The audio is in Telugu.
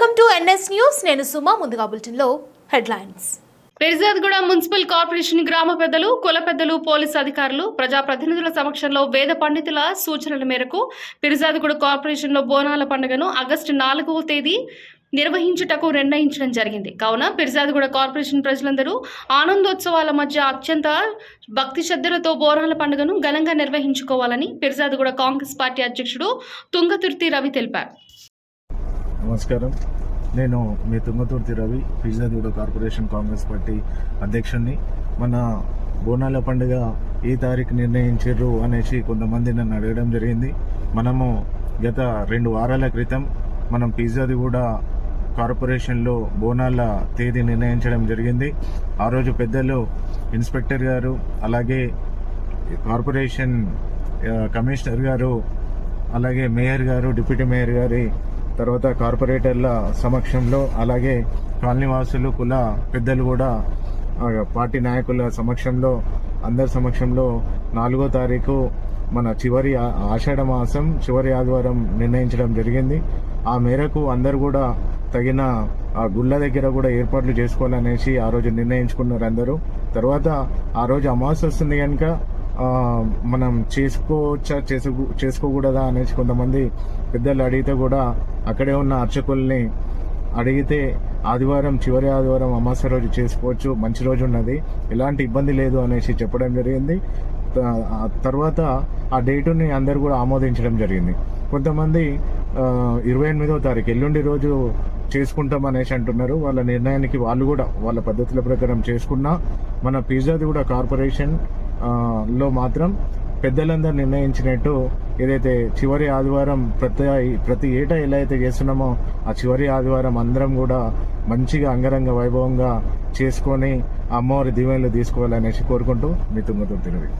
Welcome to NS news. నేను సుమ ముందుగా బులెటిన్లో హెడ్లైన్స్. ఫిర్జాద్గూడ మున్సిపల్ కార్పొరేషన్ గ్రామ పెద్దలు కుల పెద్దలు పోలీసు అధికారులు ప్రజాప్రతినిధుల సమక్షంలో వేద పండితుల సూచనల మేరకు ఫిర్జాద్గూడ కార్పొరేషన్లో బోనాల పండుగను ఆగస్టు నాలుగవ తేదీ నిర్వహించుటకు నిర్ణయించడం జరిగింది. కావున ఫిర్జాద్గూడ కార్పొరేషన్ ప్రజలందరూ ఆనందోత్సవాల మధ్య అత్యంత భక్తి శ్రద్ధలతో బోనాల పండుగను ఘనంగా నిర్వహించుకోవాలని ఫిర్జాద్గూడ కాంగ్రెస్ పార్టీ అధ్యక్షుడు తుంగతుర్తి రవి తెలిపారు. నమస్కారం. నేను మీ తుంగతుర్తి రవి ఫిజాదూడ కార్పొరేషన్ కాంగ్రెస్ పార్టీ అధ్యక్షుడిని మన బోనాల పండుగ ఏ తారీఖు నిర్ణయించారు అనేసి కొంతమంది నన్ను అడగడం జరిగింది. మనము గత రెండు వారాల క్రితం మనం పిజ్జాదిగూడ కార్పొరేషన్లో బోనాల తేదీ నిర్ణయించడం జరిగింది. ఆ రోజు పెద్దలు ఇన్స్పెక్టర్ గారు అలాగే కార్పొరేషన్ కమిషనర్ గారు అలాగే మేయర్ గారు డిప్యూటీ మేయర్ గారి తర్వాత కార్పొరేటర్ల సమక్షంలో అలాగే కాలనీవాసులు కుల పెద్దలు కూడా పార్టీ నాయకుల సమక్షంలో అందరి సమక్షంలో నాలుగో తారీఖు మన చివరి ఆషాఢ మాసం చివరి ఆదివారం నిర్ణయించడం జరిగింది. ఆ మేరకు అందరు కూడా తగిన ఆ గుళ్ళ దగ్గర కూడా ఏర్పాట్లు చేసుకోవాలనేసి ఆ రోజు నిర్ణయించుకున్నారు అందరూ తర్వాత ఆ రోజు అమావాస్య వస్తుంది కనుక మనం చేసుకోవచ్చా చేసుకో చేసుకోకూడదా అనేసి కొంతమంది పెద్దలు అడిగితే కూడా అక్కడే ఉన్న అర్చకుల్ని అడిగితే ఆదివారం చివరి ఆదివారం అమాస్య రోజు చేసుకోవచ్చు మంచి రోజు ఉన్నది ఎలాంటి ఇబ్బంది లేదు అనేసి చెప్పడం జరిగింది. తర్వాత ఆ డేటుని అందరు కూడా ఆమోదించడం జరిగింది. కొంతమంది ఇరవై ఎనిమిదో తారీఖు ఎల్లుండి రోజు చేసుకుంటాం అనేసి అంటున్నారు. వాళ్ళ నిర్ణయానికి వాళ్ళు కూడా వాళ్ళ పద్ధతుల ప్రకారం చేసుకున్నా మన పిజ్జాది కూడా కార్పొరేషన్ లో మాత్రం పెద్దలందరూ నిర్ణయించినట్టు ఏదైతే చివరి ఆదివారం ప్రతి ప్రతి ఏటా ఎలా అయితే చేస్తున్నామో ఆ చివరి ఆదివారం అందరం కూడా మంచిగా అంగరంగ వైభవంగా చేసుకొని అమ్మవారి దీవెనలు తీసుకోవాలనేసి కోరుకుంటూ మీ తుంగతుర్తి తెలివి